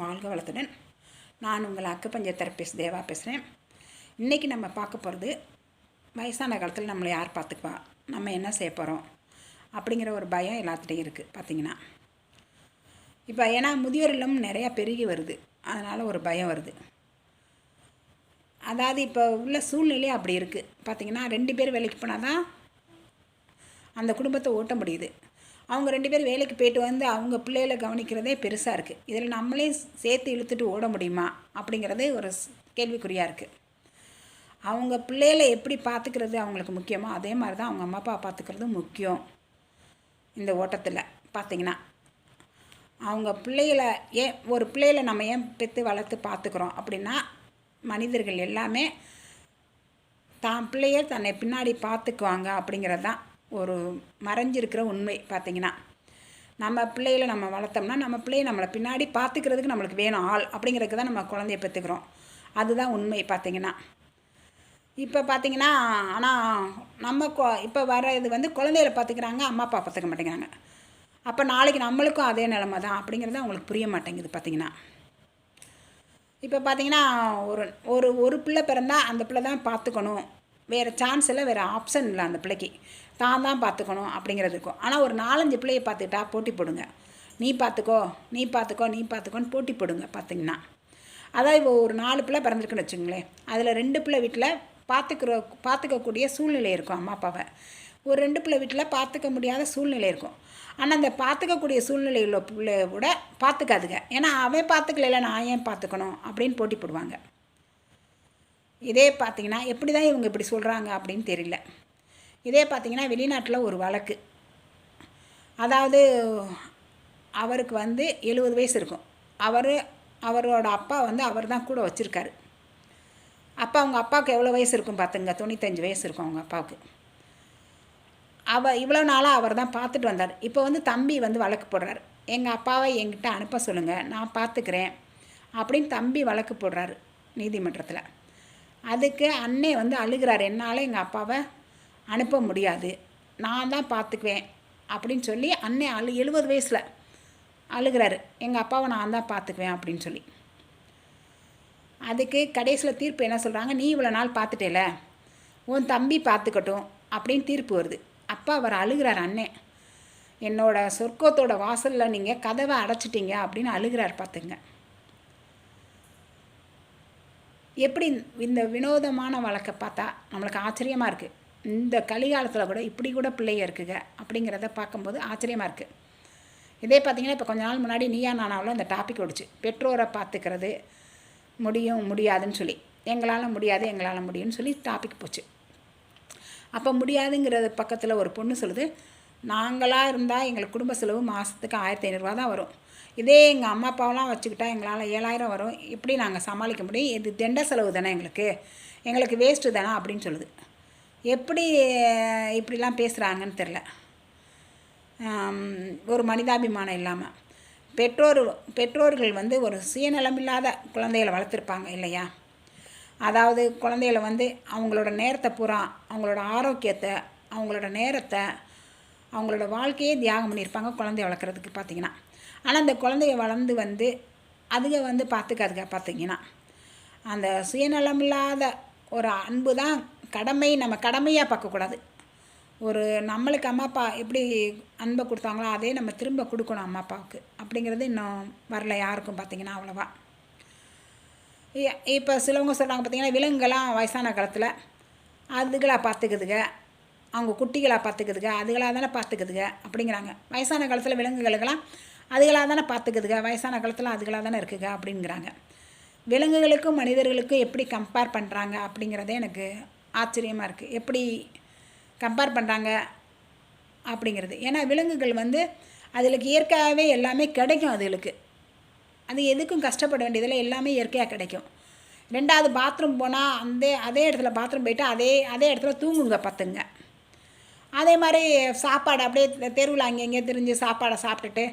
வாழ்க வளத்துடன். நான் உங்கள் அக்குப்பஞ்ச தெரப்பிஸ்ட் தேவா பேசுகிறேன் இன்றைக்கி நம்ம பார்க்க போகிறது வயசான காலத்தில் நம்மளை யார் பார்த்துக்குவா? நம்ம என்ன செய்ய போகிறோம் அப்படிங்கிற ஒரு பயம் எல்லாத்துட்டையும் இருக்குது பார்த்தீங்கன்னா இப்போ ஏன்னா முதியோர் இல்லம் நிறையா பெருகி வருது. அதனால் ஒரு பயம் வருது. அதாவது இப்போ உள்ள சூழ்நிலை அப்படி இருக்குது பார்த்தீங்கன்னா ரெண்டு பேர் வேலைக்கு போனால் தான் அந்த குடும்பத்தை ஓட்ட முடியுது. அவங்க ரெண்டு பேரும் வேலைக்கு போயிட்டு வந்து அவங்க பிள்ளைகளை கவனிக்கிறதே பெருசாக இருக்குது இதில் நம்மளே சேர்த்து இழுத்துட்டு ஓட முடியுமா? அப்படிங்கிறது ஒரு ஸ்- கேள்விக்குறியாக இருக்குது அவங்க பிள்ளைகளை எப்படி பார்த்துக்கிறது அவங்களுக்கு முக்கியமோ அதே மாதிரி தான் அவங்க அம்மா அப்பா பார்த்துக்கிறது முக்கியம். இந்த ஓட்டத்தில் பார்த்தீங்கன்னா அவங்க பிள்ளைகளை ஏன் ஒரு பிள்ளைகளை நம்ம ஏன் பெற்று வளர்த்து பார்த்துக்குறோம் அப்படின்னா மனிதர்கள் எல்லாமே தான் பிள்ளைய தன்னை பின்னாடி பார்த்துக்குவாங்க அப்படிங்கிறது தான் ஒரு மறைஞ்சிருக்கிற உண்மை பார்த்தீங்கன்னா நம்ம பிள்ளைகளை நம்ம வளர்த்தோம்னா நம்ம பிள்ளைய நம்மளை பின்னாடி பார்த்துக்கிறதுக்கு நம்மளுக்கு வேணும் ஆள் அப்படிங்கிறதுக்கு தான் நம்ம குழந்தைய பெற்றுக்கிறோம். அதுதான் உண்மை பார்த்தீங்கன்னா. இப்போ பார்த்தீங்கன்னா ஆனால் நம்ம கொ- இப்போ வர இது வந்து குழந்தைகளை பார்த்துக்கிறாங்க அம்மா அப்பா பார்த்துக்க மாட்டேங்கிறாங்க. அப்போ நாளைக்கு நம்மளுக்கும் அதே நிலமை தான் அப்படிங்கிறது அவங்களுக்கு புரிய மாட்டேங்குது பார்த்தீங்கன்னா. இப்போ பார்த்தீங்கன்னா ஒரு ஒரு ஒரு பிள்ளை பிறந்தா அந்த பிள்ளை தான் பார்த்துக்கணும். வேறு சான்ஸ் இல்லை வேறு ஆப்ஷன் இல்லை அந்த பிள்ளைக்கு. தான் தான் பார்த்துக்கணும் அப்படிங்கிறது இருக்கும். ஆனால் ஒரு நாலஞ்சு பிள்ளையை பார்த்துக்கிட்டா போட்டி போடுங்க. நீ பார்த்துக்கோ நீ பார்த்துக்கோ நீ பார்த்துக்கோன்னு போட்டி போடுங்க பார்த்தீங்கன்னா. அதான் இப்போ ஒரு நாலு பிள்ளை பிறந்திருக்குன்னு வச்சுங்களேன் அதில் ரெண்டு பிள்ளை வீட்டில் பார்த்துக்கிற பார்த்துக்கக்கூடிய சூழ்நிலை இருக்கும் அம்மா அப்பாவை. ஒரு ரெண்டு பிள்ளை வீட்டில் பார்த்துக்க முடியாத சூழ்நிலை இருக்கும். ஆனால் அந்த பார்த்துக்கக்கூடிய சூழ்நிலை உள்ள பிள்ளைய கூட பார்த்துக்காதுங்க. ஏன்னா அவன் பார்த்துக்கல நான் ஏன் பார்த்துக்கணும் அப்படின்னு போட்டி போடுவாங்க. இதே பார்த்தீங்கன்னா எப்படி தான் இவங்க இப்படி சொல்கிறாங்க அப்படின்னு தெரியல. இதே பார்த்தீங்கன்னா வெளிநாட்டில் ஒரு வழக்கு. அதாவது அவருக்கு வந்து எழுபது வயசு இருக்கும். அவர் அவரோட அப்பா வந்து அவர் தான் கூட வச்சுருக்காரு. அப்பா அவங்க அப்பாவுக்கு எவ்வளோ வயசு இருக்கும் பார்த்துங்க தொண்ணூத்தஞ்சு வயசு இருக்கும் அவங்க அப்பாவுக்கு. அவ இவ்வளோ நாளாக அவர் தான் பார்த்துட்டு வந்தார். இப்போ வந்து தம்பி வந்து வழக்கு போடுறாரு. எங்கள் அப்பாவை எங்கிட்ட அனுப்ப சொல்லுங்கள் நான் பார்த்துக்கிறேன் அப்படின்னு தம்பி வழக்கு போடுறாரு நீதிமன்றத்தில். அதுக்கு அண்ணே வந்து அழுகிறார். என்னால் எங்கள் அப்பாவை அனுப்ப முடியாது. நான் தான் பார்த்துக்குவேன் அப்படின்னு சொல்லி அண்ணே அழு எழுபது வயசில் அழுகிறாரு. எங்கள் அப்பாவை நான் தான் பார்த்துக்குவேன் அப்படின்னு சொல்லி. அதுக்கு கடைசியில் தீர்ப்பு என்ன சொல்கிறாங்க நீ இவ்வளோ நாள் பார்த்துட்டேல உன் தம்பி பார்த்துக்கட்டும் அப்படின்னு தீர்ப்பு வருது. அப்பா அவர் அழுகிறார் அண்ணே என்னோட சொர்க்கத்தோட வாசலில் நீங்கள் கதவை அடைச்சிட்டீங்க அப்படின்னு அழுகிறார் பார்த்துங்க. எப்படி இந்த வினோதமான வழக்கை பார்த்தா நம்மளுக்கு ஆச்சரியமாக இருக்குது இந்த கலிகாலத்தில் கூட இப்படி கூட பிள்ளைங்க இருக்குங்க அப்படிங்கிறத பார்க்கும்போது ஆச்சரியமாக இருக்குது இதே பார்த்தீங்கன்னா இப்போ கொஞ்ச நாள் முன்னாடி நீயா நானாவில் அந்த டாபிக் ஓடிச்சு. பெற்றோரை பார்த்துக்கிறது முடியும் முடியாதுன்னு சொல்லி. எங்களால் முடியாது எங்களால் முடியும்னு சொல்லி டாபிக் போச்சு. அப்போ முடியாதுங்கிறது பக்கத்தில் ஒரு பொண்ணு சொல்லுது நாங்களாக இருந்தால் எங்களுக்கு குடும்ப செலவு மாதத்துக்கு ஆயிரத்தி ஐநூறுரூவா தான் வரும். இதே எங்கள் அம்மா அப்பாவெல்லாம் வச்சுக்கிட்டால் எங்களால் ஏழாயிரம் வரும். இப்படி நாங்கள் சமாளிக்க முடியும்? இது திண்ட செலவு தானே எங்களுக்கு. எங்களுக்கு வேஸ்ட்டு தானே? அப்படின்னு சொல்லுது. எப்படி இப்படிலாம் பேசுகிறாங்கன்னு தெரில ஒரு மனிதாபிமானம் இல்லாமல் பெற்றோர் பெற்றோர்கள் வந்து ஒரு சுயநலமில்லாத குழந்தைகளை வளர்த்துருப்பாங்க இல்லையா? அதாவது குழந்தைகளை வந்து அவங்களோட நேரத்தை பூரா அவங்களோட ஆரோக்கியத்தை அவங்களோட நேரத்தை அவங்களோட வாழ்க்கையே தியாகம் பண்ணியிருப்பாங்க குழந்தைய வளர்க்குறதுக்கு பார்த்தீங்கன்னா. ஆனால் அந்த குழந்தைய வளர்ந்து வந்து அதுக வந்து பார்த்துக்காதுக்க பார்த்தீங்கன்னா. அந்த சுயநலமில்லாத ஒரு அன்பு தான் கடமை நம்ம கடமையாக பார்க்கக்கூடாது. ஒரு நம்மளுக்கு அம்மா அப்பா எப்படி அன்பை கொடுத்தாங்களோ அதே நம்ம திரும்ப கொடுக்கணும் அம்மா அப்பாவுக்கு. அப்படிங்கிறது இன்னும் வரல யாருக்கும் பார்த்தீங்கன்னா அவ்வளோவா. இப்போ சிலவங்க சொல்கிறாங்க பார்த்தீங்கன்னா விலங்குகள்லாம் வயசான காலத்தில் அதுகளாக பார்த்துக்குதுங்க அவங்க குட்டிகளாக பார்த்துக்குதுங்க அதுகளாக தானே பார்த்துக்குதுங்க அப்படிங்கிறாங்க. வயசான காலத்தில் விலங்குகளுக்கெல்லாம் அதுகளாக தானே பார்த்துக்குதுங்க வயசான காலத்தில் அதுகளாக தானே இருக்குங்க அப்படிங்கிறாங்க. விலங்குகளுக்கும் மனிதர்களுக்கும் எப்படி கம்பேர் பண்ணுறாங்க அப்படிங்கிறதே எனக்கு ஆச்சரியமாக இருக்குது எப்படி கம்பேர் பண்ணுறாங்க அப்படிங்கிறது. ஏன்னா விலங்குகள் வந்து அதுகளுக்கு இயற்கையாகவே எல்லாமே கிடைக்கும் அதுகளுக்கு. அது எதுக்கும் கஷ்டப்பட வேண்டியதில்லை. எல்லாமே இயற்கையாக கிடைக்கும். ரெண்டாவது பாத்ரூம் போனால் அந்த அதே இடத்துல பாத்ரூம் போயிட்டு அதே அதே இடத்துல தூங்குங்க பார்த்துங்க அதே மாதிரி சாப்பாடு அப்படியே தெருவில் அங்கே இங்கே திரிஞ்சு சாப்பாடை சாப்பிட்டுட்டு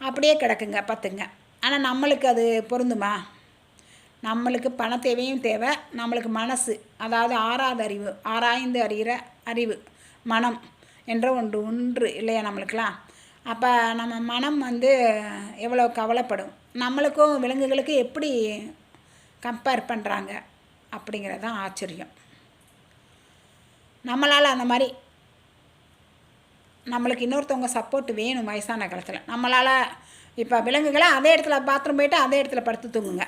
அப்படியே கிடக்குங்க பார்த்துங்க ஆனால் நம்மளுக்கு அது பொருந்துமா? நம்மளுக்கு பண தேவையும் தேவை நம்மளுக்கு மனசு அதாவது ஆறாத அறிவு ஆராய்ந்து அறிகிற அறிவு மனம் என்ற ஒன்று ஒன்று இல்லையா நம்மளுக்கெலாம் அப்போ நம்ம மனம் வந்து எவ்வளோ கவலைப்படும்? நம்மளுக்கும் விலங்குகளுக்கும் எப்படி கம்பேர் பண்ணுறாங்க அப்படிங்கிறது தான் ஆச்சரியம். நம்மளால் அந்த மாதிரி நம்மளுக்கு இன்னொருத்தவங்க சப்போர்ட் வேணும் வயசான காலத்தில். நம்மளால் இப்போ விலங்குகளை அதே இடத்துல பாத்ரூம் போயிட்டு அதே இடத்துல படுத்து தூங்குங்க.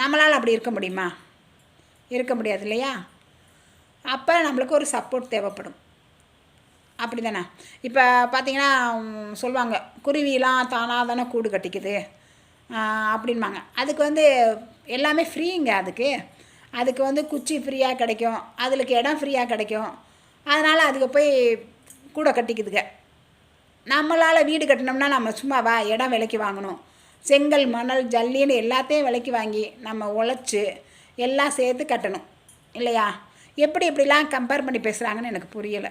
நம்மளால் அப்படி இருக்க முடியுமா? இருக்க முடியாது இல்லையா? அப்போ நம்மளுக்கு ஒரு சப்போர்ட் தேவைப்படும். அப்படி தானே இப்போ பார்த்தீங்கன்னா சொல்லுவாங்க குருவிலாம் தானாக தானே கூடு கட்டிக்குது. அப்படின்பாங்க. அதுக்கு வந்து எல்லாமே ஃப்ரீங்க அதுக்கு. அதுக்கு வந்து குச்சி ஃப்ரீயாக கிடைக்கும். அதுக்கு இடம் ஃப்ரீயாக கிடைக்கும். அதனால் அதுக்கு போய் கூடை கட்டிக்குதுங்க. நம்மளால் வீடு கட்டினோம்னா நம்ம சும்மாவா இடம் விலைக்கு வாங்கணும். செங்கல் மணல் ஜல்லின்னு எல்லாத்தையும் விலைக்கு வாங்கி நம்ம உழைச்சி எல்லாம் சேர்த்து கட்டணும். இல்லையா? எப்படி இப்படிலாம் கம்பேர் பண்ணி பேசுகிறாங்கன்னு எனக்கு புரியலை.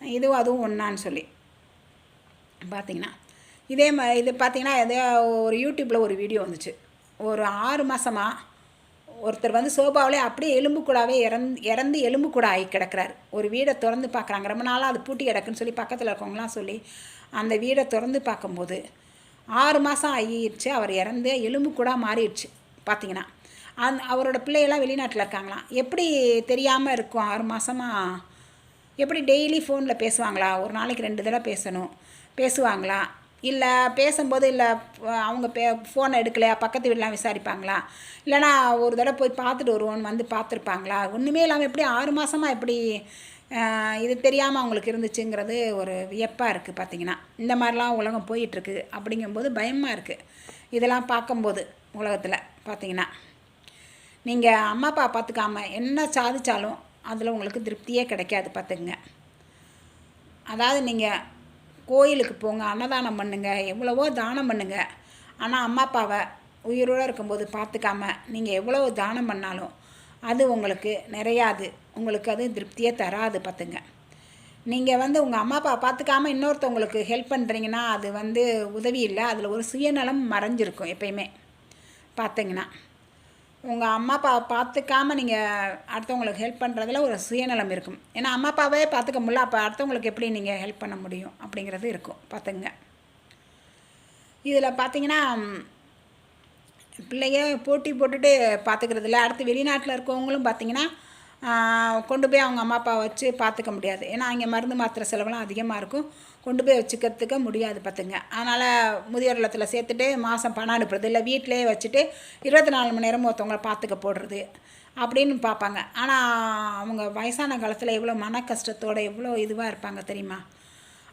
இதுவும் அதுவும் ஒன்றான்னு சொல்லி. பார்த்தீங்கன்னா இதே மாதிரி இது பார்த்தீங்கன்னா இதே ஒரு யூடியூப்பில் ஒரு வீடியோ வந்துச்சு. ஒரு ஆறு மாதமாக ஒருத்தர் வந்து சோபாவிலே அப்படியே எலும்பு கூடாவே இறந்து இறந்து எலும்பு கூட ஆகி கிடக்குறாரு. ஒரு வீடை திறந்து பார்க்குறாங்க ரொம்ப நாளாக அது பூட்டி கிடக்குன்னு சொல்லி பக்கத்தில் இருக்கவங்களாம் சொல்லி அந்த வீடை திறந்து பார்க்கும்போது ஆறு மாதம் ஆகிடுச்சு அவர் இறந்து எலும்பு கூட மாறிடுச்சு பார்த்தீங்கன்னா அந் அவரோட பிள்ளையெல்லாம் வெளிநாட்டில் இருக்காங்களாம். எப்படி தெரியாமல் இருக்கும் ஆறு மாதமாக எப்படி டெய்லி ஃபோனில் பேசுவாங்களா? ஒரு நாளைக்கு ரெண்டு தடவை பேசணும். பேசுவாங்களா? இல்லை பேசும்போது இல்லை அவங்க பே ஃபோனை எடுக்கலையா பக்கத்து வீடெலாம் விசாரிப்பாங்களா? இல்லைனா ஒரு தடவை போய் பார்த்துட்டு வருவோன்னு வந்து பார்த்துருப்பாங்களா? ஒன்றுமே இல்லாமல் எப்படி ஆறு மாதமாக எப்படி இது தெரியாமல் அவங்களுக்கு இருந்துச்சுங்கிறது ஒரு வியப்பாக இருக்குது பார்த்தீங்கன்னா இந்த மாதிரிலாம் உலகம் போயிட்டுருக்கு அப்படிங்கும்போது பயமாக இருக்குது இதெல்லாம் பார்க்கும்போது உலகத்தில் பார்த்தீங்கன்னா நீங்கள் அம்மா அப்பா பார்த்துக்காம என்ன சாதித்தாலும் அதில் உங்களுக்கு திருப்தியே கிடைக்காது பார்த்துக்குங்க அதாவது நீங்கள் கோயிலுக்கு போங்க அன்னதானம் பண்ணுங்க எவ்வளவோ தானம் பண்ணுங்க. ஆனால் அம்மா அப்பாவை உயிரோடு இருக்கும்போது பார்த்துக்காம நீங்கள் எவ்வளோ தானம் பண்ணாலும் அது உங்களுக்கு நிறையாது. உங்களுக்கு அது திருப்தியே தராது பார்த்துங்க. நீங்கள் வந்து உங்கள் அம்மா அப்பா பார்த்துக்காம இன்னொருத்தவங்களுக்கு ஹெல்ப் பண்ணுறீங்கன்னா அது வந்து உதவி இல்லை. அதில் ஒரு சுயநலம் மறைஞ்சிருக்கும் எப்பயுமே. பார்த்தீங்கன்னா. உங்கள் அம்மா அப்பா பார்த்துக்காம நீங்கள் அடுத்தவங்களுக்கு ஹெல்ப் பண்ணுறதுல ஒரு சுயநலம் இருக்கும். ஏன்னா அம்மா அப்பாவே பார்த்துக்க முடியல. அப்போ அடுத்தவங்களுக்கு எப்படி நீங்கள் ஹெல்ப் பண்ண முடியும் அப்படிங்கிறது இருக்கும். பார்த்துங்க. இதில் பார்த்தீங்கன்னா பிள்ளைங்க போட்டி போட்டுட்டு பார்த்துக்கிறது இல்லை அடுத்து வெளிநாட்டில் இருக்கவங்களும் பார்த்தீங்கன்னா கொண்டு போய் அவங்க அம்மா அப்பா வச்சு பார்த்துக்க முடியாது. ஏன்னா அங்கே மருந்து மாத்திரை செலவெல்லாம் அதிகமாக இருக்கும். கொண்டு போய் வச்சுக்கிறதுக்க முடியாது பார்த்துங்க அதனால் முதியோர் இல்லத்தில் சேர்த்துட்டு மாதம் பணம் அனுப்புறது இல்லை. வீட்டிலே வச்சுட்டு இருபத்தி நாலு மணி நேரமும் ஒருத்தவங்களை பார்த்துக்க போடுறது அப்படின்னு பார்ப்பாங்க ஆனால் அவங்க வயசான காலத்தில் எவ்வளோ மன கஷ்டத்தோடு எவ்வளோ இதுவாக இருப்பாங்க தெரியுமா?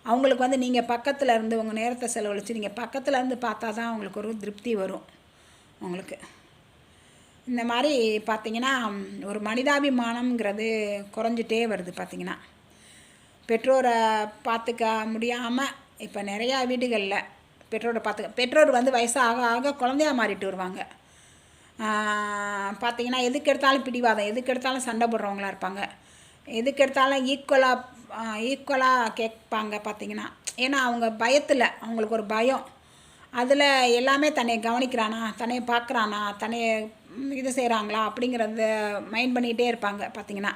அவங்களுக்கு வந்து நீங்கள் பக்கத்தில் இருந்து உங்கள் நேரத்தை செலவழித்து நீங்கள் பக்கத்தில் இருந்து பார்த்தா தான் அவங்களுக்கு ஒரு திருப்தி வரும். உங்களுக்கு. இந்த மாதிரி பார்த்தீங்கன்னா ஒரு மனிதாபிமானம்ங்கிறது குறைஞ்சிட்டே வருது பார்த்திங்கன்னா. பெற்றோரை பார்த்துக்க முடியாமல் இப்போ நிறையா வீடுகளில் பெற்றோரை பார்த்துக்க பெற்றோர் வந்து வயசாக ஆக குழந்தையா மாறிட்டு வருவாங்க. பார்த்தீங்கன்னா எதுக்கு எடுத்தாலும் பிடிவாதம் எதுக்கு எடுத்தாலும் சண்டை போடுறவங்களா இருப்பாங்க. எதுக்கு எடுத்தாலும் ஈக்குவலாக ஈக்குவலாக கேட்பாங்க பார்த்திங்கன்னா. ஏன்னா அவங்க பயத்தில் அவங்களுக்கு ஒரு பயம். அதில் எல்லாமே தன்னை கவனிக்கிறானா தன்னை பார்க்குறானா தன்னை இது செய்கிறாங்களா அப்படிங்கிறத மைண்ட் பண்ணிகிட்டே இருப்பாங்க பார்த்தீங்கன்னா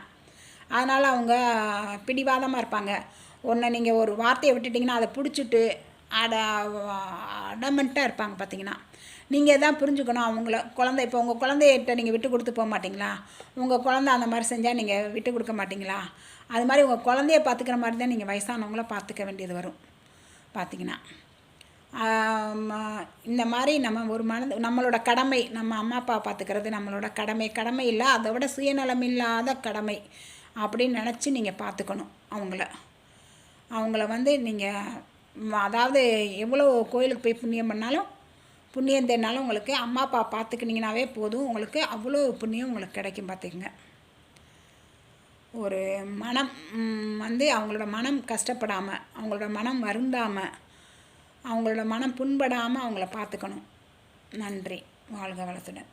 அதனால் அவங்க பிடிவாதமாக இருப்பாங்க. ஒன்று நீங்கள் ஒரு வார்த்தையை விட்டுட்டிங்கன்னா அதை பிடிச்சிட்டு அட அடமெண்ட்டாக இருப்பாங்க பார்த்தீங்கன்னா நீங்கள் தான் புரிஞ்சுக்கணும் அவங்கள குழந்தை இப்போ உங்கள் குழந்தைகிட்ட நீங்கள் விட்டு கொடுத்து போக மாட்டிங்களா? உங்கள் குழந்தை அந்த மாதிரி செஞ்சால் நீங்கள் விட்டு கொடுக்க மாட்டிங்களா? அது மாதிரி உங்கள் குழந்தைய பார்த்துக்கிற மாதிரி தான் நீங்கள் வயசானவங்கள பார்த்துக்க வேண்டியது வரும் பார்த்தீங்கன்னா இந்த மாதிரி நம்ம ஒரு மனது நம்மளோட கடமை நம்ம அம்மா அப்பா பார்த்துக்கிறது நம்மளோட கடமை. கடமை இல்லை அதை விட சுயநலம் இல்லாத கடமை அப்படின்னு நினச்சி நீங்கள் பார்த்துக்கணும் அவங்கள. அவங்கள வந்து நீங்கள் அதாவது எவ்வளோ கோயிலுக்கு போய் புண்ணியம் பண்ணாலும் புண்ணியம் தேனாலும் உங்களுக்கு அம்மா அப்பா பார்த்துக்கினீங்கனாவே போதும். உங்களுக்கு அவ்வளோ புண்ணியம் உங்களுக்கு கிடைக்கும் பார்த்துக்குங்க. ஒரு மனம் வந்து அவங்களோட மனம் கஷ்டப்படாமல் அவங்களோட மனம் வருந்தாமல் அவங்களோட மனம் புண்படாமல் அவங்கள பார்த்துக்கணும். நன்றி. வாழ்க வளத்துடன்.